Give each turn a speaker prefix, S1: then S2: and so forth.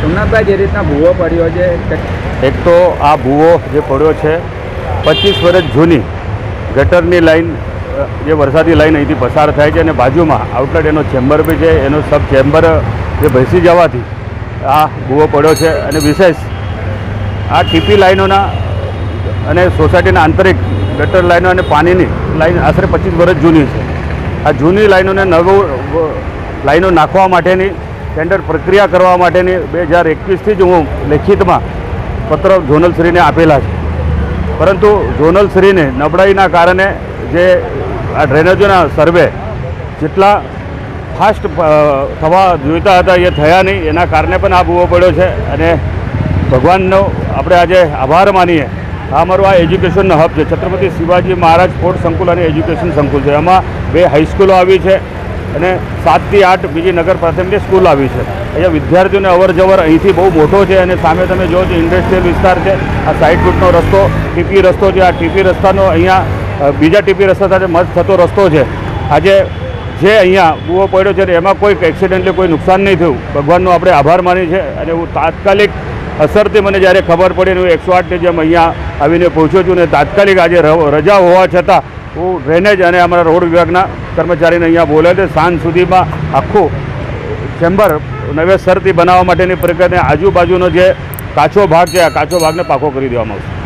S1: પ્રણવભાઈ જે રીતના ભૂવો પડ્યો છે
S2: એક તો આ ભૂવો જે પડ્યો છે, પચીસ વર્ષ જૂની ગટરની લાઈન જે વરસાદી લાઈન અહીંથી પસાર થાય છે અને બાજુમાં આઉટલેટ એનો ચેમ્બર બી છે, એનો સબ ચેમ્બર જે ભેસી જવાથી આ ભૂવો પડ્યો છે અને વિશેષ આ ટીપી લાઈનોના અને સોસાયટીના આંતરિક ગટર લાઈનો અને પાણીની લાઈન આશરે પચીસ વર્ષ જૂની છે. આ જૂની લાઈનોને નવું લાઈનો નાખવા માટેની ટેન્ડર પ્રક્રિયા કરવા માટેની બે હજાર એકવીસથી જ હું લેખિતમાં પત્ર ઝોનલશ્રીને આપેલા છે. પરંતુ ઝોનલશ્રીને નબળાઈના કારણે જે આ ડ્રેનેજોના સર્વે જેટલા ફાસ્ટ થવા જોઈતા હતા એ થયા નહીં. એના કારણે પણ આ ભૂવો પડ્યો છે અને ભગવાનનો આપણે આજે આભાર માનીએ. આ અમારું આ એજ્યુકેશનનો હબ છે. છત્રપતિ શિવાજી મહારાજ સ્પોર્ટ્સ સંકુલ અને એજ્યુકેશન સંકુલ છે. એમાં બે હાઈસ્કૂલો આવી છે. અને સાતથી આઠ બીજી નગર પ્રાથમિક સ્કૂલ આવી છે. અહીંયા વિદ્યાર્થીઓને અવર જવર અહીંથી બહુ મોટો છે અને સામે તમે જો છો ઇન્ડસ્ટ્રીયલ વિસ્તાર છે. આ સાઈડ ફૂટનો રસ્તો ટીપી રસ્તો છે. આ ટીપી રસ્તાનો અહીંયા બીજા ટીપી રસ્તા સાથે મત થતો રસ્તો છે. આજે જે અહીંયા બુઓ પડ્યો છે એમાં કોઈ એક્સિડન્ટલી કોઈ નુકસાન નહીં થયું. ભગવાનનો આપણે આભાર માની છે અને હું તાત્કાલિક અસરથી મને જ્યારે ખબર પડી હું એકસો આઠની જેમ અહીંયા આવીને પહોંચ્યો છું ને તાત્કાલિક આજે રજા હોવા છતાં હું ડ્રેનેજ અને અમારા રોડ વિભાગના કર્મચારીને અહીંયા બોલે છે. સાંજ સુધીમાં આખું ચેમ્બર નવેસરથી બનાવવા માટેની પ્રક્રિયાને આજુબાજુનો જે કાચો ભાગ છે, આ કાચો ભાગને પાકો કરી દેવામાં આવશે.